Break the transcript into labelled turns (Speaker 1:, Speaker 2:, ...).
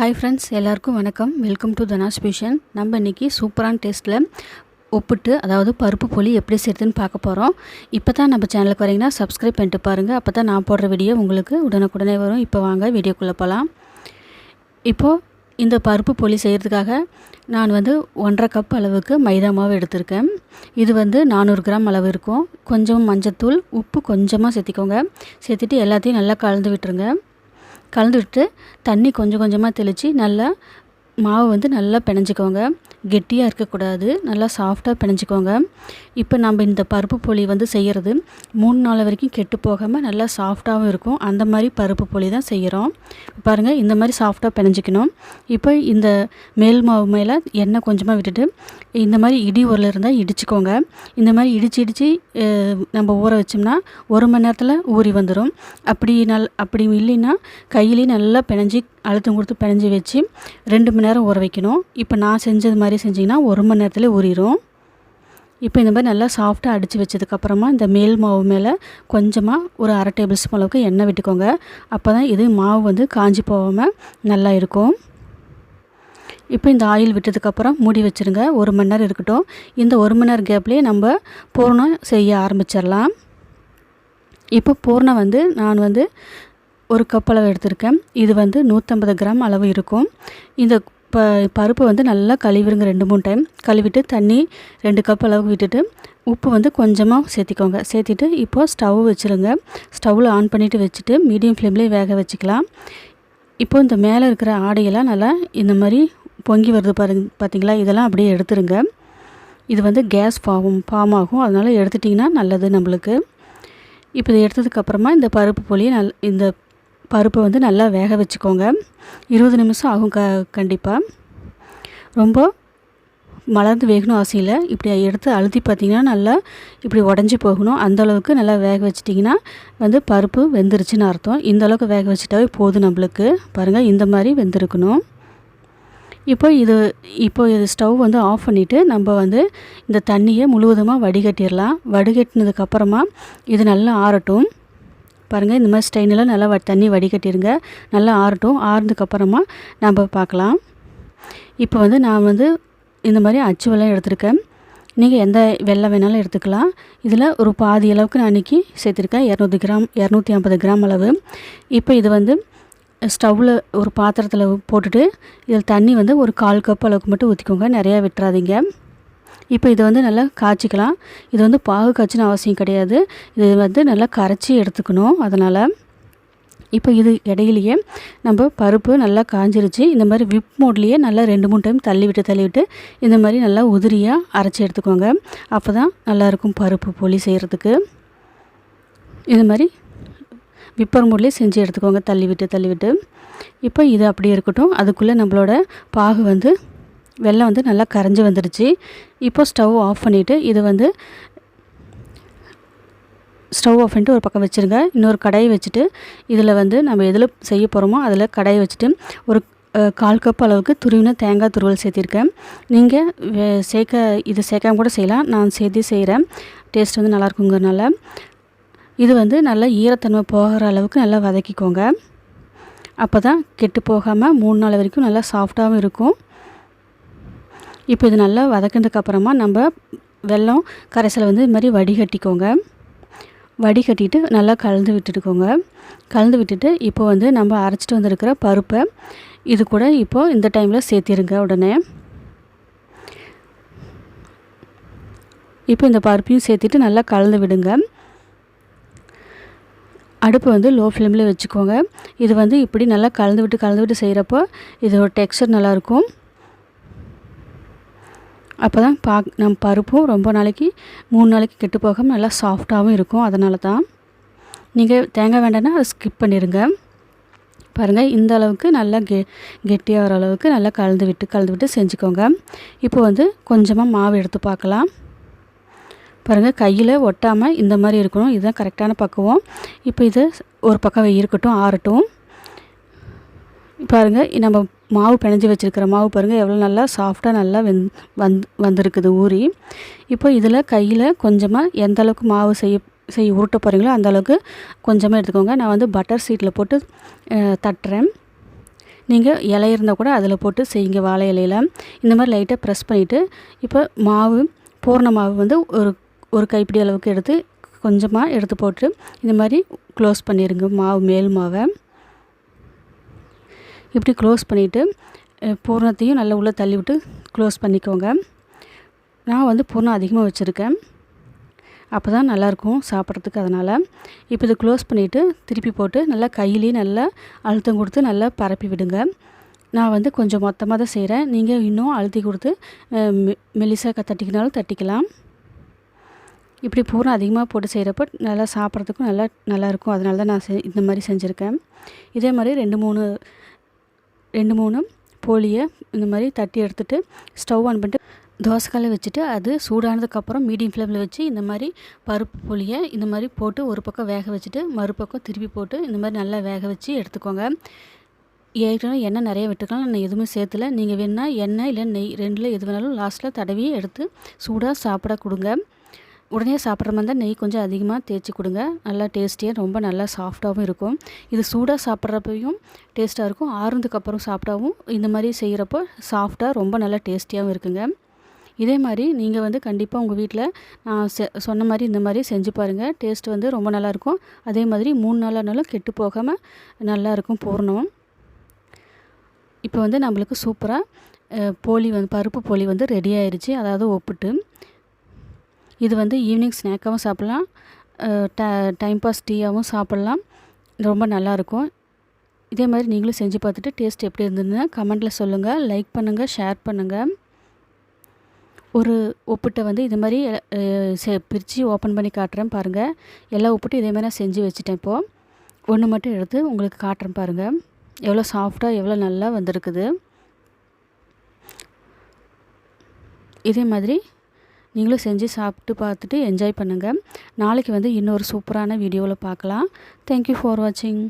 Speaker 1: Hi friends எல்லாருக்கும் வணக்கம். Welcome to தனாஸ் fusion நம்ம இன்றைக்கி சூப்பரான டேஸ்ட்டில் ஒப்பிட்டு அதாவது பருப்பு பொலி எப்படி செய்யுதுன்னு பார்க்க போகிறோம் இப்போ தான் நம்ம சேனலுக்கு வரீங்கன்னா சப்ஸ்கிரைப் பண்ணிட்டு பாருங்கள் அப்போ தான் நான் போடுற வீடியோ உங்களுக்கு உடனுக்குடனே வரும். இப்போ வாங்க வீடியோக்குள்ளே போகலாம் இப்போது இந்த பருப்பு பொலி செய்கிறதுக்காக நான் வந்து ஒன்றரை கப் அளவுக்கு மைதா மாவு எடுத்திருக்கேன். இது வந்து நானூறு கிராம் அளவு இருக்கும். கொஞ்சம் மஞ்சத்தூள் உப்பு கொஞ்சமாக சேர்த்திக்கோங்க. சேர்த்துட்டு எல்லாத்தையும் நல்லா கலந்து விட்டுருங்க. கலந்து விட்டு தண்ணி கொஞ்சம் கொஞ்சமாக தெளித்து நல்லா மாவு வந்து நல்லா பிணைஞ்சிக்கோங்க. கெட்டியாக இருக்கக்கூடாது. நல்லா சாஃப்டாக பிணைஞ்சிக்கோங்க. இப்போ நம்ம இந்த பருப்பு பொலி வந்து செய்கிறது மூணு நாள் வரைக்கும் கெட்டு போகாமல் நல்லா சாஃப்டாகவும் இருக்கும். அந்த மாதிரி பருப்பு பொலி தான் செய்கிறோம் பாருங்கள் இந்த மாதிரி சாஃப்டாக பிணைஞ்சிக்கணும். இப்போ இந்த மேல் மாவு மேலே எண்ணெய் கொஞ்சமாக விட்டுட்டு இந்த மாதிரி இடி உரல் இருந்தால் இடிச்சுக்கோங்க. இந்த மாதிரி இடித்து இடித்து நம்ம ஊற வச்சோம்னா ஒரு மணி நேரத்தில் ஊறி வந்துடும் அப்படி நல் அப்படி இல்லைன்னா கையிலேயே நல்லா பிணைஞ்சி அழுத்தம் கொடுத்து பிணைஞ்சி வச்சு ரெண்டு மணி நேரம் ஊற வைக்கணும். இப்போ நான் செஞ்சது மாதிரி செஞ்சிங்கன்னா ஒரு மணி நேரத்தில் ஊறிடும் இப்போ இந்த மாதிரி நல்லா சாஃப்டாக அடித்து வச்சதுக்கப்புறமா இந்த மேல் மாவு மேலே கொஞ்சமாக ஒரு அரை டேபிள் ஸ்பூன் அளவுக்கு எண்ணெய் விட்டுக்கோங்க. அப்போ தான் இது மாவு வந்து காஞ்சி போகாமல் நல்லா இருக்கும். இப்போ இந்த ஆயில் விட்டதுக்கப்புறம் மூடி வச்சுருங்க. ஒரு மணி நேரம் இருக்கட்டும். இந்த ஒரு மணி நேரம் கேப்லேயே நம்ம பூர்ணம் செய்ய ஆரம்பிச்சிடலாம். இப்போ பூர்ணம் வந்து நான் வந்து ஒரு கப் அளவு எடுத்திருக்கேன். இது வந்து நூற்றம்பது கிராம் அளவு இருக்கும். இந்த ப பருப்பு வந்து நல்லா கழுவிடுங்க ரெண்டு மூணு டைம் கழுவிட்டு தண்ணி ரெண்டு கப் அளவுக்கு விட்டுட்டு உப்பு வந்து கொஞ்சமாக சேர்த்திக்கோங்க. சேர்த்திட்டு இப்போது ஸ்டவ் வச்சுருங்க. ஸ்டவ்வில் ஆன் பண்ணிவிட்டு வச்சுட்டு மீடியம் ஃப்ளேம்லேயே வேக வச்சுக்கலாம். இப்போது இந்த மேலே இருக்கிற ஆடையெல்லாம் நல்லா இந்த மாதிரி பொங்கி வருது பாருங்க பார்த்தீங்களா இதெல்லாம் அப்படியே எடுத்துருங்க. இது வந்து கேஸ் ஃபார்ம் ஃபார்ம் ஆகும். அதனால் எடுத்துட்டிங்கன்னா நல்லது நம்மளுக்கு. இப்போ இதை எடுத்ததுக்கப்புறமா இந்த பருப்பு புளியை நல் இந்த பருப்பை வந்து நல்லா வேக வச்சுக்கோங்க. இருபது நிமிஷம் ஆகும் க கண்டிப்பாக ரொம்ப மலர்ந்து வேகணும் அவசியம் இல்லை இப்படி எடுத்து அழுத்தி பார்த்திங்கன்னா நல்லா இப்படி உடஞ்சி போகணும். அந்தளவுக்கு நல்லா வேக வச்சிட்டிங்கன்னா வந்து பருப்பு வெந்துருச்சுன்னு அர்த்தம். இந்த அளவுக்கு வேக வச்சுட்டாவே போதும் நம்மளுக்கு. பாருங்கள் இந்த மாதிரி வெந்திருக்கணும். இப்போ இது இப்போ இது ஸ்டவ் வந்து ஆஃப் பண்ணிவிட்டு நம்ம வந்து இந்த தண்ணியை முழுவதுமாக வடிகட்டிடலாம். வடிகட்டினதுக்கப்புறமா இது நல்லா ஆறட்டும். பாருங்கள் இந்த மாதிரி ஸ்டெயினில் நல்லா வ தண்ணி வடிகட்டிடுங்க நல்லா ஆறட்டும். ஆறுனதுக்கப்புறமா நம்ம பார்க்கலாம் இப்போ வந்து நான் வந்து இந்த மாதிரி அச்சு வெள்ளம் எடுத்திருக்கேன். நீங்கள் எந்த வெள்ளம் வேணாலும் எடுத்துக்கலாம். இதில் ஒரு பாதி அளவுக்கு நான் இன்றைக்கி சேர்த்துருக்கேன். இரநூத்தி கிராம் இரநூத்தி ஐம்பது கிராம் அளவு. இப்போ இது வந்து ஸ்டவ்வில் ஒரு பாத்திரத்தில் போட்டுட்டு இதில் தண்ணி வந்து ஒரு கால் கப் அளவுக்கு மட்டும் ஊற்றிக்கோங்க நிறையா விட்டுறாதீங்க. இப்போ இதை வந்து நல்லா காய்ச்சிக்கலாம். இது வந்து பாகு காய்ச்சின அவசியம் கிடையாது. இது வந்து நல்லா கரைச்சி எடுத்துக்கணும் அதனால். இப்போ இது இடையிலையே நம்ம பருப்பு நல்லா காஞ்சிருச்சு. இந்த மாதிரி விப் மோட்லேயே நல்லா ரெண்டு மூணு டைம் தள்ளி விட்டு தள்ளி விட்டு இந்த மாதிரி நல்லா உதிரியாக அரைச்சி எடுத்துக்கோங்க. அப்போ தான் நல்லாயிருக்கும் பருப்பு பொலி செய்கிறதுக்கு இது மாதிரி விப்பர் மோட்லேயே செஞ்சு எடுத்துக்கோங்க தள்ளி விட்டு தள்ளி விட்டு இப்போ இது அப்படியே இருக்கட்டும். அதுக்குள்ளே நம்மளோட பாகு வந்து வெள்ளம் வந்து நல்லா கரைஞ்சி வந்துடுச்சு இப்போ ஸ்டவ் ஆஃப் பண்ணிவிட்டு இது வந்து ஸ்டவ் ஆஃப் பண்ணிட்டு ஒரு பக்கம் வச்சுருங்க. இன்னொரு கடையை வச்சுட்டு இதில் வந்து நம்ம எதில் செய்ய போகிறோமோ அதில் கடையை வச்சுட்டு ஒரு கால் கப் அளவுக்கு துருவின தேங்காய் துருவல் சேர்த்திருக்கேன். நீங்கள் சேர்க்க இது சேர்க்காம கூட செய்யலாம். நான் சேர்த்து செய்கிறேன் டேஸ்ட் வந்து நல்லாயிருக்குங்கிறனால இது வந்து நல்லா ஈரத்தன்மை போகிற அளவுக்கு நல்லா வதக்கிக்கோங்க. அப்போ தான் கெட்டு போகாமல் மூணு நாள் வரைக்கும் நல்லா சாஃப்டாகவும் இருக்கும். இப்போ இது நல்லா வதக்கினதுக்கப்புறமா நம்ம வெல்லம் கரைசலை வந்து இது மாதிரி வடிகட்டிக்கோங்க. வடிகட்டிட்டு நல்லா கலந்து விட்டுட்டுக்கோங்க. கலந்து விட்டுட்டு இப்போ வந்து நம்ம அரைச்சிட்டு வந்திருக்கிற பருப்பை இது கூட இப்போது இந்த டைமில் சேர்த்திருங்க உடனே. இப்போ இந்த பருப்பையும் சேர்த்துட்டு நல்லா கலந்து விடுங்க. அடுப்பு வந்து லோ ஃப்ளேமில் வச்சுக்கோங்க. இது வந்து இப்படி நல்லா கலந்து விட்டு கலந்து விட்டு செய்கிறப்போ இதோட டெக்ஸ்டர் நல்லாயிருக்கும் அப்போ தான் பா நம்ம பருப்பும் ரொம்ப நாளைக்கு மூணு நாளைக்கு கெட்டு போகாமல் நல்லா சாஃப்டாகவும் இருக்கும். அதனால தான் நீங்கள் தேங்காய் வேண்டாம்னா அதை ஸ்கிப் பண்ணிடுங்க பாருங்கள் இந்த அளவுக்கு நல்லா கெ கெட்டியாக வர அளவுக்கு நல்லா கலந்து விட்டு கலந்து விட்டு செஞ்சுக்கோங்க. இப்போ வந்து கொஞ்சமாக மாவு எடுத்து பார்க்கலாம். பாருங்கள் கையில் ஒட்டாமல் இந்த மாதிரி இருக்கணும். இதுதான் கரெக்டான பக்குவம். இப்போ இது ஒரு பக்கம் இருக்கட்டும் ஆறட்டும். பாருங்கள் நம்ம மாவு பிணைஞ்சி வச்சுருக்கிற மாவு பாருங்கள் எவ்வளோ நல்லா சாஃப்டாக நல்லா வெந் வந் வந்திருக்குது ஊறி. இப்போ இதில் கையில் கொஞ்சமாக எந்த அளவுக்கு மாவு செய்ய செய்ய உருட்ட போகிறீங்களோ அந்த அளவுக்கு கொஞ்சமாக எடுத்துக்கோங்க. நான் வந்து பட்டர் சீட்டில் போட்டு தட்டுறேன். நீங்கள் இலை இருந்தால் கூட அதில் போட்டு செய்யுங்க வாழை இலையில். இந்த மாதிரி லைட்டாக ப்ரெஸ் பண்ணிவிட்டு இப்போ மாவு பூர்ண மாவு வந்து ஒரு ஒரு கைப்பிடி அளவுக்கு எடுத்து கொஞ்சமாக எடுத்து போட்டு இந்த மாதிரி க்ளோஸ் பண்ணிடுங்க மாவு மேல் மாவை. இப்படி க்ளோஸ் பண்ணிவிட்டு பூர்ணத்தையும் நல்லா உள்ளே தள்ளி விட்டு க்ளோஸ் பண்ணிக்கோங்க. நான் வந்து பூர்ணம் அதிகமாக வச்சுருக்கேன். அப்போ தான் நல்லாயிருக்கும் சாப்பிட்றதுக்கு அதனால். இப்போ இதை க்ளோஸ் பண்ணிவிட்டு திருப்பி போட்டு நல்லா கையிலேயே நல்லா அழுத்தம் கொடுத்து நல்லா பரப்பி விடுங்க. நான் வந்து கொஞ்சம் மொத்தமாக தான் செய்கிறேன். நீங்கள் இன்னும் அழுத்தி கொடுத்து மெலிசாக தட்டிக்கினாலும் தட்டிக்கலாம். இப்படி பூரா அதிகமாக போட்டு செய்கிறப்ப நல்லா சாப்பிட்றதுக்கும் நல்லா நல்லாயிருக்கும். அதனால தான் நான் செ இந்த மாதிரி செஞ்சுருக்கேன். இதே மாதிரி ரெண்டு மூணு ரெண்டு மூணு போலியை இந்த மாதிரி தட்டி எடுத்துகிட்டு ஸ்டவ் ஆன் பண்ணிட்டு தோசைக்கல்லை வச்சுட்டு அது சூடானதுக்கப்புறம் மீடியம் ஃப்ளேமில் வச்சு இந்த மாதிரி பருப்பு புளியை இந்த மாதிரி போட்டு ஒரு பக்கம் வேக வச்சுட்டு மறுபக்கம் திருப்பி போட்டு இந்த மாதிரி நல்லா வேக வச்சு எடுத்துக்கோங்க. ஏற்கனவே எண்ணெய் நிறைய விட்டுக்கலாம். நான் எதுவுமே சேர்த்துல. நீங்கள் வேணால் எண்ணெய் இல்லை நெய் ரெண்டில் எது வேணாலும் லாஸ்ட்டில் தடவி எடுத்து சூடாக சாப்பிட கொடுங்க. உடனே சாப்பிட்ற மாதிரி இருந்தால் நெய் கொஞ்சம் அதிகமாக தேய்ச்சி கொடுங்க. நல்லா டேஸ்டியாக ரொம்ப நல்லா சாஃப்டாகவும் இருக்கும். இது சூடாக சாப்பிட்றப்பையும் டேஸ்ட்டாக இருக்கும். ஆறுனதுக்கப்புறம் சாப்பிட்டாவும் இந்த மாதிரி செய்கிறப்போ சாஃப்டாக ரொம்ப நல்லா டேஸ்டியாகவும் இருக்குங்க. இதே மாதிரி நீங்கள் வந்து கண்டிப்பாக உங்கள் வீட்டில் நான் செ சொன்ன மாதிரி இந்த மாதிரி செஞ்சு பாருங்கள் டேஸ்ட் வந்து ரொம்ப நல்லாயிருக்கும் அதே மாதிரி மூணு நாளானாலும் கெட்டு போகாமல் நல்லாயிருக்கும் பூர்ணம். இப்போ வந்து நம்மளுக்கு சூப்பராக போலி வந்து பருப்பு போலி வந்து ரெடி ஆயிடுச்சு அதாவது ஒப்பிட்டு. இது வந்து ஈவினிங் ஸ்நாக்காகவும் சாப்பிட்லாம். ட டைம் பாஸ் டீயாகவும் சாப்பிட்லாம். ரொம்ப நல்லாயிருக்கும் இதே மாதிரி நீங்களும் செஞ்சு பார்த்துட்டு டேஸ்ட் எப்படி இருந்ததுன்னு கமெண்ட்டில் சொல்லுங்கள் லைக் பண்ணுங்கள் ஷேர் பண்ணுங்கள் ஒரு ஒப்புட்டை வந்து இது மாதிரி செ பிரித்து ஓப்பன் பண்ணி காட்டுறேன் பாருங்கள் எல்லா ஒப்புட்டும் இதே மாதிரி நான் செஞ்சு வச்சுட்டேன் இப்போது ஒன்று மட்டும் எடுத்து உங்களுக்கு காட்டுறேன் பாருங்கள் எவ்வளோ சாஃப்டாக எவ்வளோ நல்லா வந்திருக்குது. இதே மாதிரி நீங்களும் செஞ்சு சாப்பிட்டு பார்த்துட்டு என்ஜாய் பண்ணுங்கள் நாளைக்கு வந்து இன்னொரு சூப்பரான வீடியோவில் பார்க்கலாம். தேங்க்யூ ஃபார் வாட்சிங்